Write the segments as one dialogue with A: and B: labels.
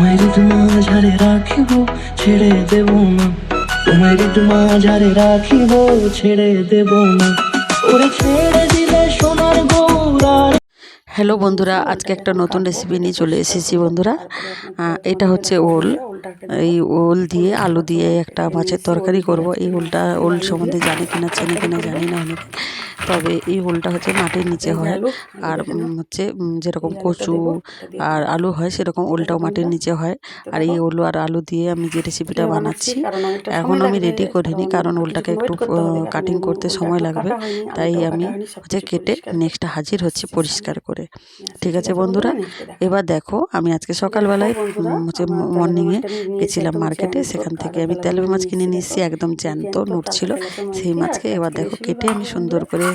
A: তোমায় ঋতু মাঝারে রাখিব, ছেড়ে দেব না। তোমায় ঋতু মাঝারে রাখিব, ছেড়ে দেব না। ওরে ছেড়ে দিলে সোনার গৌরার
B: হ্যালো বন্ধুরা, আজকে একটা নতুন রেসিপি নিয়ে চলে এসেছি বন্ধুরা। এটা হচ্ছে ওল। এই ওল দিয়ে আলু দিয়ে একটা মাছের তরকারি করব। এই ওলটা ওল সম্বন্ধে জানি কিনা চেনে কিনা জানি না অনেকে। তবে এই ওলটা হচ্ছে মাটির নিচে হয়। আর হচ্ছে যেরকম কচু আর আলু হয় সেরকম ওলটাও মাটির নিচে হয়। আর এই ওল আর আলু দিয়ে আমি যে রেসিপিটা বানাচ্ছি এখন আমি রেডি করিনি কারণ ওলটাকে একটু কাটিং করতে সময় লাগবে। তাই আমি হচ্ছে কেটে নেক্সট হাজির হচ্ছে পরিষ্কার করে। ঠিক আছে বন্ধুরা? এবার দেখো আমি আজকে সকালবেলায় হচ্ছে মর্নিংয়ে গেছিলাম মার্কেটে সেখান থেকে আমি তেলের মাছ কিনে নিয়েছি, একদম জ্যান্ত ছিল। সেই মাছকে এবার দেখো কেটে আমি সুন্দর করে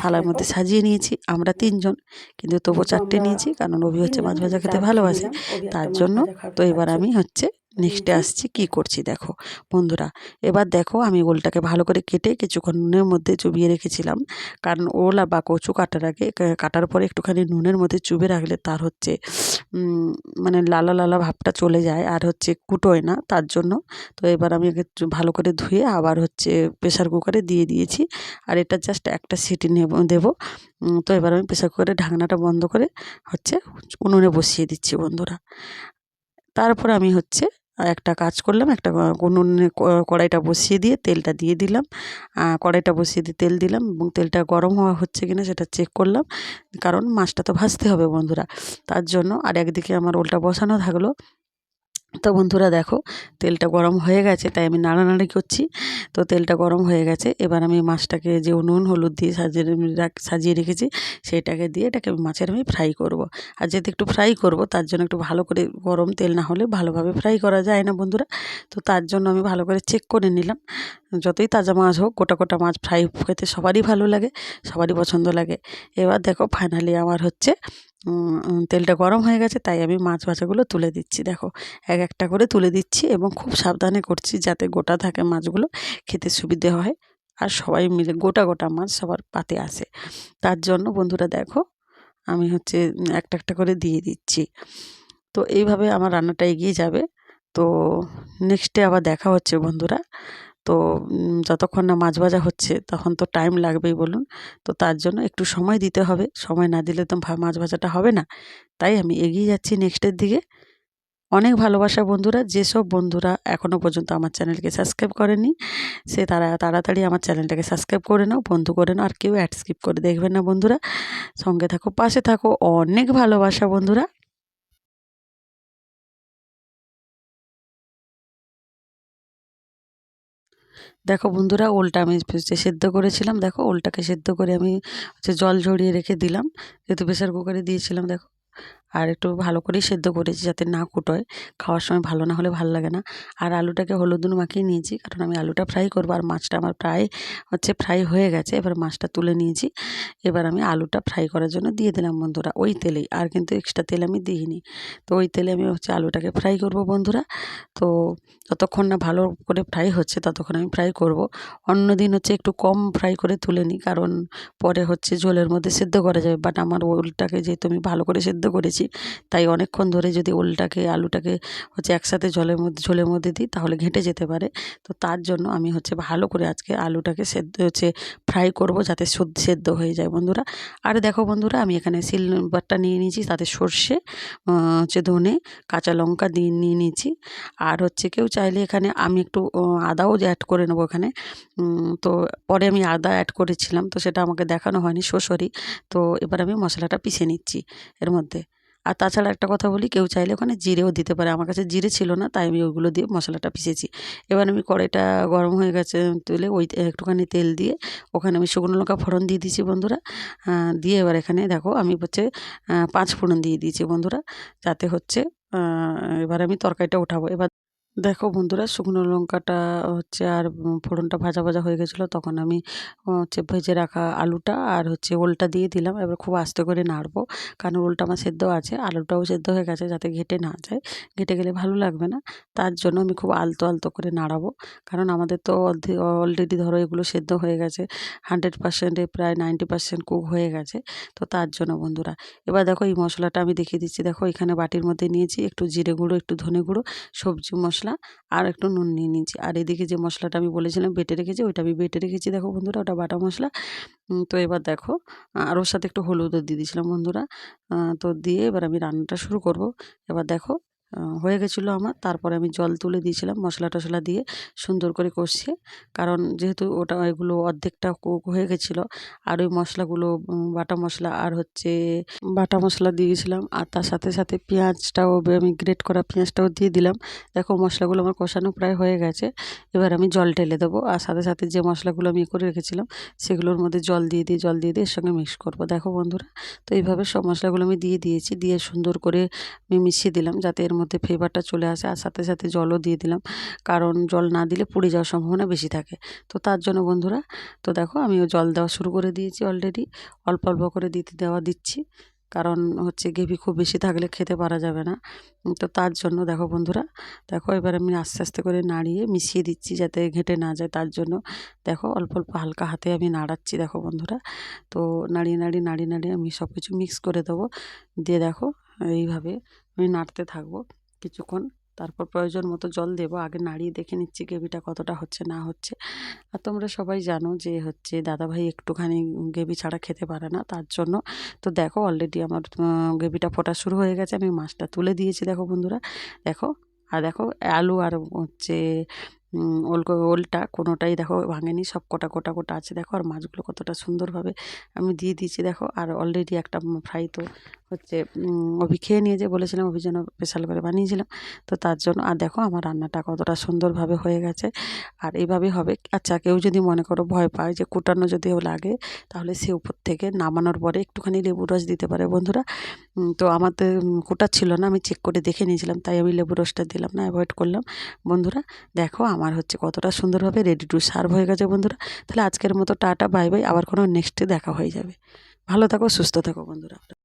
B: থালার মধ্যে সাজিয়ে নিয়েছি। আমরা তিনজন, কিন্তু তবু চারটে নিয়েছি, কারণ অভি হচ্ছে মাছ ভাজা খেতে ভালোবাসে। তার জন্য তো এবার আমি হচ্ছে নেক্সটে আসছি কি করছি দেখো। বন্ধুরা এবার দেখো আমি ওলটাকে ভালো করে কেটে কিছুক্ষণ নুনের মধ্যে চুবিয়ে রেখেছিলাম। কারণ ওল আর বা কচু কাটার আগে কাটার পরে একটুখানি নুনের মধ্যে চুবে রাখলে তার হচ্ছে মানে লালা লালা ভাবটা চলে যায় আর হচ্ছে কুটোয় না তার জন্য। তো এবার আমি একে ভালো করে ধুয়ে আবার হচ্ছে প্রেশার কুকারে দিয়ে দিয়েছি। আর এটা জাস্ট একটা সিটি নেব দেবো। তো এবার আমি প্রেশার কুকারের ঢাকনাটা বন্ধ করে হচ্ছে উনুনে বসিয়ে দিচ্ছি বন্ধুরা। তারপর আমি হচ্ছে একটা কাজ করলাম, একটা উনুনে কড়াইটা বসিয়ে দিয়ে তেলটা দিয়ে দিলাম। কড়াইটা বসিয়ে দিয়ে তেল দিলাম এবং তেলটা গরম হওয়া হচ্ছে কিনা সেটা চেক করলাম। কারণ মাছটা তো ভাজতে হবে বন্ধুরা। তার জন্য আর একদিকে আমার ওলটা বসানো থাকল। তো বন্ধুরা দেখো, তেলটা গরম হয়ে গেছে, তাই আমি নাড়ানাড়ি করছি। তো তেলটা গরম হয়ে গেছে, এবার আমি মাছটাকে যে নুন, হলুদ দিয়ে সাজিয়ে সাজিয়ে রেখেছি সেইটাকে দিয়ে এটাকে মাছের আমি ফ্রাই করব। আর যেহেতু একটু ফ্রাই করব, তার জন্য একটু ভালো করে গরম তেল না হলে ভালোভাবে ফ্রাই করা যায় না বন্ধুরা। তো তার জন্য আমি ভালো করে চেক করে নিলাম, যতই তাজা মাছ হোক, গোটা গোটা মাছ ফ্রাই খেতে সবারই ভালো লাগে, সবারই পছন্দ লাগে। এবার দেখো ফাইনালি আমার হচ্ছে তেলটা গরম হয়ে গেছে, তাই আমি মাছ ভাজাগুলো তুলে দিচ্ছি। দেখো, এক একটা করে তুলে দিচ্ছি এবং খুব সাবধানে করছি যাতে গোটা থাকে মাছগুলো খেতে সুবিধে হয় আর সবাই মিলে গোটা গোটা মাছ সবার পাতে আসে। তার জন্য বন্ধুরা দেখো, আমি হচ্ছে একটা একটা করে দিয়ে দিচ্ছি। তো এইভাবে আমার রান্নাটা এগিয়ে যাবে। তো নেক্সটে আবার দেখা হচ্ছে বন্ধুরা। তো যতক্ষণ না মাছ ভাজা হচ্ছে তখন তো টাইম লাগবেই বলুন। তো তার জন্য একটু সময় দিতে হবে। সময় না দিলে তো মাছ ভাজাটা হবে না। তাই আমি এগিয়ে যাচ্ছি নেক্সটের দিকে। অনেক ভালোবাসা বন্ধুরা, যেসব বন্ধুরা এখনও পর্যন্ত আমার চ্যানেলকে সাবস্ক্রাইব করেনি, সে তারা তাড়াতাড়ি আমার চ্যানেলটাকে সাবস্ক্রাইব করে নাও, বন্ধু করে নাও, আর কেউ অ্যাড স্কিপ করে দেখবেন না বন্ধুরা। সঙ্গে থাকো, পাশে থাকো, অনেক ভালোবাসা বন্ধুরা। দেখো বন্ধুরা, ওলটা আমি যে সেদ্ধ করেছিলাম, দেখো ওলটাকে সেদ্ধ করে আমি হচ্ছে জল ঝরিয়ে রেখে দিলাম। যেহেতু প্রেশার কুকারে দিয়েছিলাম, দেখো। আর একটু ভালো করেই সেদ্ধ করেছি যাতে না কুটোয়। খাওয়ার সময় ভালো না হলে ভালো লাগে না। আর আলুটাকে হলুদ মাখিয়ে নিয়েছি, কারণ আমি আলুটা ফ্রাই করব আর মাছটা আমার প্রায় হচ্ছে ফ্রাই হয়ে গেছে। এবার মাছটা তুলে নিয়েছি। এবার আমি আলুটা ফ্রাই করার জন্য দিয়ে দিলাম বন্ধুরা ওই তেলেই। আর কিন্তু এক্সট্রা তেল আমি দিইনি। তো ওই তেলে আমি হচ্ছে আলুটাকে ফ্রাই করব বন্ধুরা। তো যতক্ষণ না ভালো করে ফ্রাই হচ্ছে ততক্ষণ আমি ফ্রাই করব। অন্য দিন হচ্ছে একটু কম ফ্রাই করে তুলে নিই, কারণ পরে হচ্ছে ঝোলের মধ্যে সেদ্ধ করা যাবে। বাট আমার ওলটাকে যেহেতু আমি ভালো করে সেদ্ধ করেছি তাই অনেকক্ষণ ধরে যদি ওলটাকে, আলুটাকে হচ্ছে একসাথে জলের মধ্যে, ঝোলের মধ্যে দিই, তাহলে ঘেঁটে যেতে পারে। তো তার জন্য আমি হচ্ছে ভালো করে আজকে আলুটাকে সেদ্ধ হচ্ছে ফ্রাই করব যাতে সেদ্ধ হয়ে যায় বন্ধুরা। আর দেখো বন্ধুরা, আমি এখানে সিলবারটা নিয়ে নিয়েছি, তাতে সর্ষে হচ্ছে ধনে, কাঁচা লঙ্কা দিয়ে নিয়ে নিয়েছি। আর হচ্ছে কেউ চাইলে এখানে আমি একটু আদাও অ্যাড করে নেব এখানে তো পরে আমি আদা অ্যাড করেছিলাম, তো সেটা আমাকে দেখানো হয়নি সরি তো এবার আমি মশলাটা পিষে নিচ্ছি এর মধ্যে। আর তাছাড়া একটা কথা বলি, কেউ চাইলে ওখানে জিরেও দিতে পারে। আমার কাছে জিরে ছিল না, তাই আমি ওইগুলো দিয়ে মশলাটা পিষেছি। এবার আমি কড়াইটা গরম হয়ে গেছে তুলে ওই একটুখানি তেল দিয়ে ওখানে আমি শুকনো লঙ্কা ফোড়ন দিয়ে দিয়েছি বন্ধুরা। দিয়ে এবার এখানে দেখো আমি হচ্ছে পাঁচ ফোড়ন দিয়ে দিয়েছি বন্ধুরা। যাতে হচ্ছে এবার আমি তরকারিটা উঠাবো। এবার দেখো বন্ধুরা, শুকনো লঙ্কাটা হচ্ছে আর ফোড়নটা ভাজা ভাজা হয়ে গেছিল, তখন আমি হচ্ছে ভেজে রাখা আলুটা আর হচ্ছে ওলটা দিয়ে দিলাম। এবার খুব আস্তে করে নাড়বো, কারণ ওলটা আমার সেদ্ধ আছে, আলুটাও সেদ্ধ হয়ে গেছে যাতে ঘেটে না যায়। ঘেটে গেলে ভালো লাগবে না, তার জন্য আমি খুব আলতো আলতো করে নাড়াবো, কারণ আমাদের তো অলরেডি ধরো এগুলো সেদ্ধ হয়ে গেছে হান্ড্রেড পার্সেন্টে প্রায় নাইনটি পার্সেন্ট কুক হয়ে গেছে, তো তার জন্য বন্ধুরা, এবার দেখো এই মশলাটা আমি দেখিয়ে দিচ্ছি। দেখো এখানে বাটির মধ্যে নিয়েছি একটু জিরে গুঁড়ো, একটু ধনে গুঁড়ো, সবজি মশলা আর একটু নুন নিয়ে নিয়েছি। আর এদিকে যে মশলাটা আমি বলেছিলাম, বেটে রেখেছি, ওইটা আমি বেটে রেখেছি। দেখো বন্ধুরা, ওটা বাটা মশলা। তো এবার দেখো আর ওর সাথে একটু হলুদও দিয়ে দিয়েছিলাম বন্ধুরা। তো দিয়ে এবার আমি রান্নাটা শুরু করব। এবার দেখো হয়ে গেছিল আমার। তারপরে আমি জল তুলে দিয়েছিলাম মশলা টশলা দিয়ে সুন্দর করে কষিয়ে কারণ যেহেতু ওটা এগুলো অর্ধেকটা হয়ে গেছিল, আর ওই মশলাগুলো বাটা মশলা আর হচ্ছে বাটা মশলা দিয়েছিলাম। আর তার সাথে সাথে পেঁয়াজটাও আমি গ্রেট করা পেঁয়াজটাও দিয়ে দিলাম। দেখো মশলাগুলো আমার কষানো প্রায় হয়ে গেছে। এবার আমি জল ঢেলে দেবো। আর সাথে সাথে যে মশলাগুলো আমি করে রেখেছিলাম, সেগুলোর মধ্যে জল দিয়ে দিয়ে, জল দিয়ে দিয়ে এর সঙ্গে মিক্স করব। দেখো বন্ধুরা, তো এইভাবে সব মশলাগুলো আমি দিয়ে দিয়েছি। দিয়ে সুন্দর করে আমি মিশিয়ে দিলাম যাতে এর মধ্যে ফ্লেভারটা চলে আসে আর সাথে সাথে জলও দিয়ে দিলাম। কারণ জল না দিলে পুড়ে যাওয়ার সম্ভাবনা বেশি থাকে। তো তার জন্য বন্ধুরা, তো দেখো আমিও জল দেওয়া শুরু করে দিয়েছি অলরেডি অল্প অল্প করে দিতে দেওয়া দিচ্ছি। কারণ হচ্ছে গ্রেভি খুব বেশি থাকলে খেতে পারা যাবে না। তো তার জন্য দেখো বন্ধুরা, দেখো এবার আমি আস্তে আস্তে করে নাড়িয়ে মিশিয়ে দিচ্ছি যাতে ঘেঁটে না যায়। তার জন্য দেখো অল্প অল্প হালকা হাতে আমি নাড়াচ্ছি দেখো বন্ধুরা। তো নাড়িয়ে নাড়িয়ে নাড়িয়ে নাড়িয়ে আমি সব কিছু মিক্স করে দেবো। দিয়ে দেখো এইভাবে আমি নাড়তে থাকব কিছুক্ষণ। তারপর প্রয়োজন মতো জল দেবো। আগে নাড়িয়ে দেখে নিচ্ছি গ্রেভিটা কতটা হচ্ছে, না হচ্ছে। আর তোমরা সবাই জানো যে হচ্ছে দাদাভাই একটুখানি গ্রেভি ছাড়া খেতে পারে না। তার জন্য তো দেখো অলরেডি আমার গ্রেভিটা ফোটা শুরু হয়ে গেছে। আমি মাছটা তুলে দিয়েছি দেখো বন্ধুরা। দেখো, আর দেখো আলু আর হচ্ছে ওল, ওলটা কোনোটাই দেখো ভাঙেনি। সব কটা গোটা গোটা আছে। দেখো আর মাছগুলো কতটা সুন্দরভাবে আমি দিয়ে দিয়েছি। দেখো, আর অলরেডি একটা ফ্রাই তো হচ্ছে অভি খেয়ে নিয়ে যে বলেছিলাম অভির জন্য স্পেশাল করে বানিয়েছিলাম। তো তার জন্য, আর দেখো আমার রান্নাটা কতটা সুন্দরভাবে হয়ে গেছে। আর এইভাবে হবে। আচ্ছা কেউ যদি মনে করো ভয় পায় যে কুটানো যদি লাগে, তাহলে সে উপর থেকে নামানোর পরে একটুখানি লেবু রস দিতে পারে বন্ধুরা। তো আমাদের কুটার ছিল না, আমি চেক করে দেখে নিয়েছিলাম, তাই আমি লেবু রসটা দিলাম না অ্যাভয়েড করলাম। বন্ধুরা, দেখো আমার হচ্ছে কতটা সুন্দরভাবে রেডি টু সার্ভ হয়ে গেছে বন্ধুরা। তাহলে আজকের মতো টাটা বাই বাই আবার কোনো নেক্সটে দেখা হয়ে যাবে। ভালো থাকো, সুস্থ থাকো বন্ধুরা।